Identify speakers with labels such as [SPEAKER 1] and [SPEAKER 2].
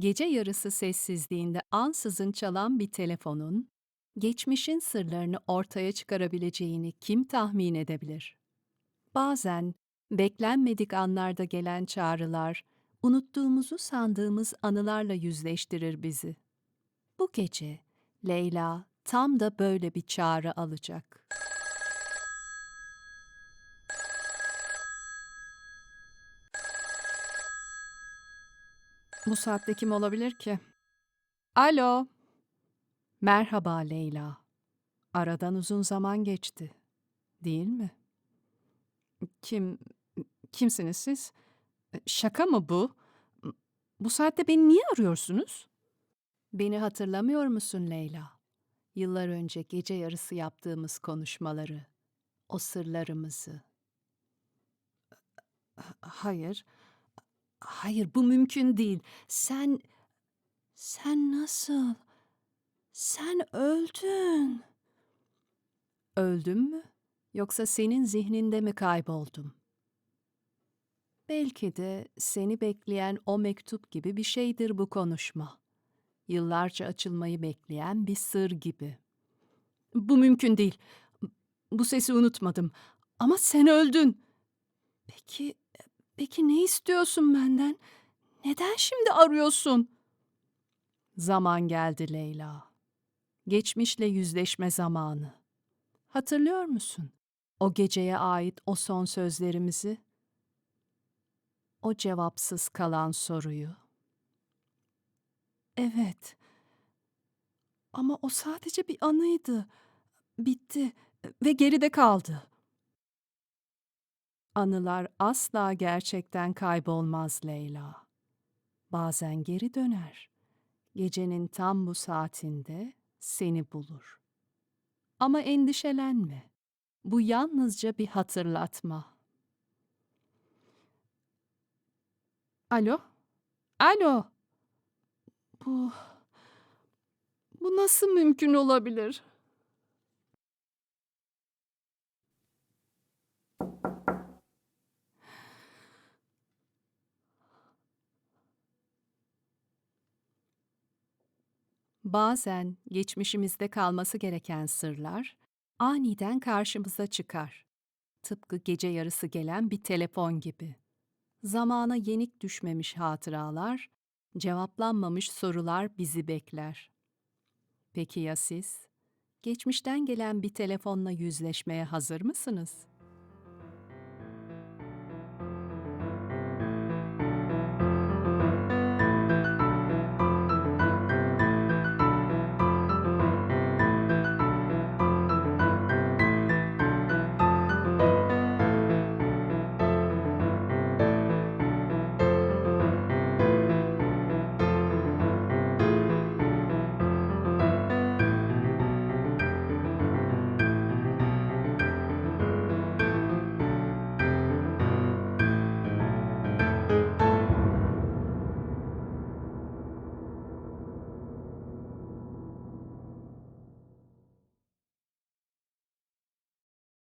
[SPEAKER 1] Gece yarısı sessizliğinde ansızın çalan bir telefonun, geçmişin sırlarını ortaya çıkarabileceğini kim tahmin edebilir? Bazen beklenmedik anlarda gelen çağrılar, unuttuğumuzu sandığımız anılarla yüzleştirir bizi. Bu gece Leyla tam da böyle bir çağrı alacak. Bu saatte kim olabilir ki? Alo. Merhaba Leyla. Aradan uzun zaman geçti. Değil mi? Kim kimsiniz siz? Şaka mı bu? Bu saatte beni niye arıyorsunuz? Beni hatırlamıyor musun Leyla? Yıllar önce gece yarısı yaptığımız konuşmaları, o sırlarımızı. Hayır. Hayır, bu mümkün değil. Sen sen nasıl? Sen öldün. Öldüm mü? Yoksa senin zihninde mi kayboldum? Belki de seni bekleyen o mektup gibi bir şeydir bu konuşma. Yıllarca açılmayı bekleyen bir sır gibi. Bu mümkün değil. Bu sesi unutmadım. Ama sen öldün. Peki, peki ne istiyorsun benden? Neden şimdi arıyorsun? Zaman geldi Leyla. Geçmişle yüzleşme zamanı. Hatırlıyor musun? O geceye ait o son sözlerimizi? O cevapsız kalan soruyu. Evet. Ama o sadece bir anıydı. Bitti ve geride kaldı. Anılar asla gerçekten kaybolmaz Leyla. Bazen geri döner. Gecenin tam bu saatinde seni bulur. Ama endişelenme. Bu yalnızca bir hatırlatma. Alo? Alo? Bu... Bu nasıl mümkün olabilir? Bazen geçmişimizde kalması gereken sırlar aniden karşımıza çıkar. Tıpkı gece yarısı gelen bir telefon gibi. Zamana yenik düşmemiş hatıralar, cevaplanmamış sorular bizi bekler. Peki ya siz? Geçmişten gelen bir telefonla yüzleşmeye hazır mısınız?